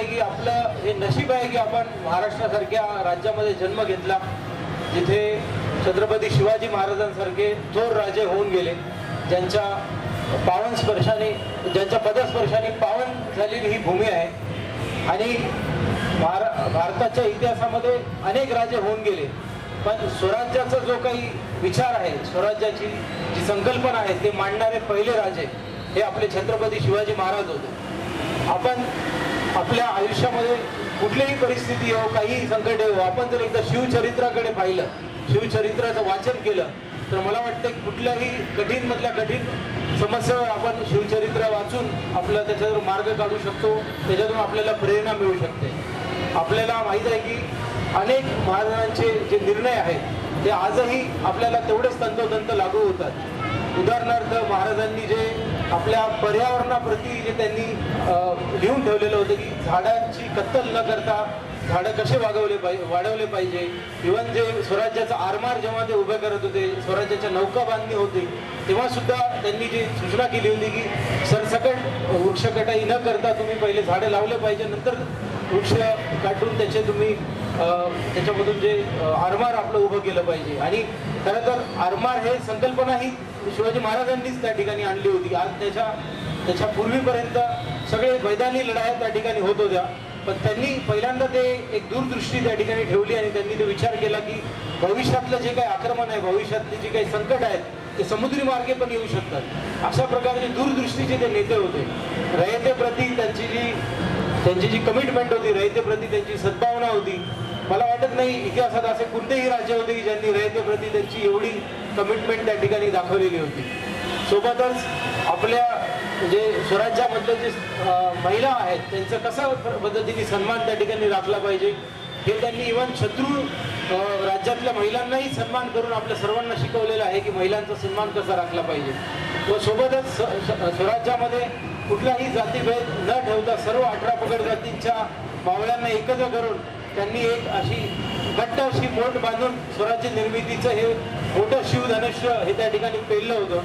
आपलं हे नशीब आहे की आपण महाराष्ट्रासारख्या राज्यामध्ये जन्म घेतला जिथे छत्रपती शिवाजी महाराजांसारखे थोर राजे होऊन गेले ज्यांच्या पावन स्पर्शाने ज्यांच्या पदस्पर्शाने पावन झालेली ही भूमी आहे. आणि भार भारताच्या इतिहासामध्ये अनेक राजे होऊन गेले. पण स्वराज्याचा जो काही विचार आहे स्वराज्याची जी संकल्पना आहे ते मांडणारे पहिले राजे हे आपले छत्रपती शिवाजी महाराज होते. आपण आपल्या आयुष्यामध्ये कुठलीही परिस्थिती हो काहीही संकट येऊ आपण जर एकदा शिवचरित्राकडे पाहिलं शिवचरित्राचं वाचन केलं तर मला वाटतं की कुठल्याही कठीण मधल्या कठीण समस्येवर हो, आपण शिवचरित्र वाचून आपला त्याच्यावर मार्ग काढू शकतो त्याच्यातून आपल्याला प्रेरणा मिळू शकते. आपल्याला माहीत आहे की अनेक महाराजांचे जे निर्णय आहेत ते आजही आपल्याला तेवढेच तंतोतंत लागू होतात. उदाहरणार्थ महाराजांनी जे आपल्या पर्यावरणाप्रती जे त्यांनी लिहून ठेवलेलं होतं की झाडांची कत्तल न करता झाडं कसे वागवले पाहिजे वाढवले पाहिजे. इव्हन जे स्वराज्याचा आरमार जेव्हा ते उभे करत होते स्वराज्याच्या नौका बांधणी होती तेव्हा सुद्धा त्यांनी जी सूचना केली होती की सरसकट वृक्षकटाई न करता तुम्ही पहिले झाडं लावले पाहिजे नंतर वृक्ष काढून त्याचे तुम्ही त्याच्यामधून जे आरमार आपलं उभं केलं पाहिजे. आणि खरं तर आरमार हे संकल्पना ही शिवाजी महाराजांनीच त्या ठिकाणी आणली होती. आज त्याच्या त्याच्या पूर्वीपर्यंत सगळे मैदानी लढाया त्या ठिकाणी होत होत्या. पण त्यांनी पहिल्यांदा ते एक दूरदृष्टी त्या ठिकाणी ठेवली आणि त्यांनी ते विचार केला की भविष्यातलं जे काही आक्रमण आहे भविष्यातले जे काही संकट आहेत ते समुद्री मार्गे पण येऊ शकतात. अशा प्रकारचे दूरदृष्टीचे ते नेते होते. रयतेप्रती त्यांची जी त्यांची जी कमिटमेंट होती रयतेप्रती त्यांची सद्भावना होती मला वाटत नाही इतिहासात असे कोणतेही राज्य होते की ज्यांनी रयतेप्रती त्यांची एवढी कमिटमेंट त्या ठिकाणी दाखवलेली होती. सोबतच आपल्या जे स्वराज्यामधले जे महिला आहेत त्यांचं कसं पद्धतीने सन्मान त्या ठिकाणी राखला पाहिजे हे त्यांनी इव्हन शत्रू राज्यातल्या महिलांनाही सन्मान करून आपल्या सर्वांना शिकवलेलं आहे की महिलांचा सन्मान कसा राखला पाहिजे. व सोबतच स- स्वराज्यामध्ये कुठलाही जातीभेद न ठेवता सर्व अठरा पगड जातींच्या मावळ्यांना एकत्र करून त्यांनी एक अशी घट्ट अशी मोठ बांधून स्वराज्य निर्मितीचं हे मोठं शिवधनुष्य हे त्या ठिकाणी पेरलं होतं.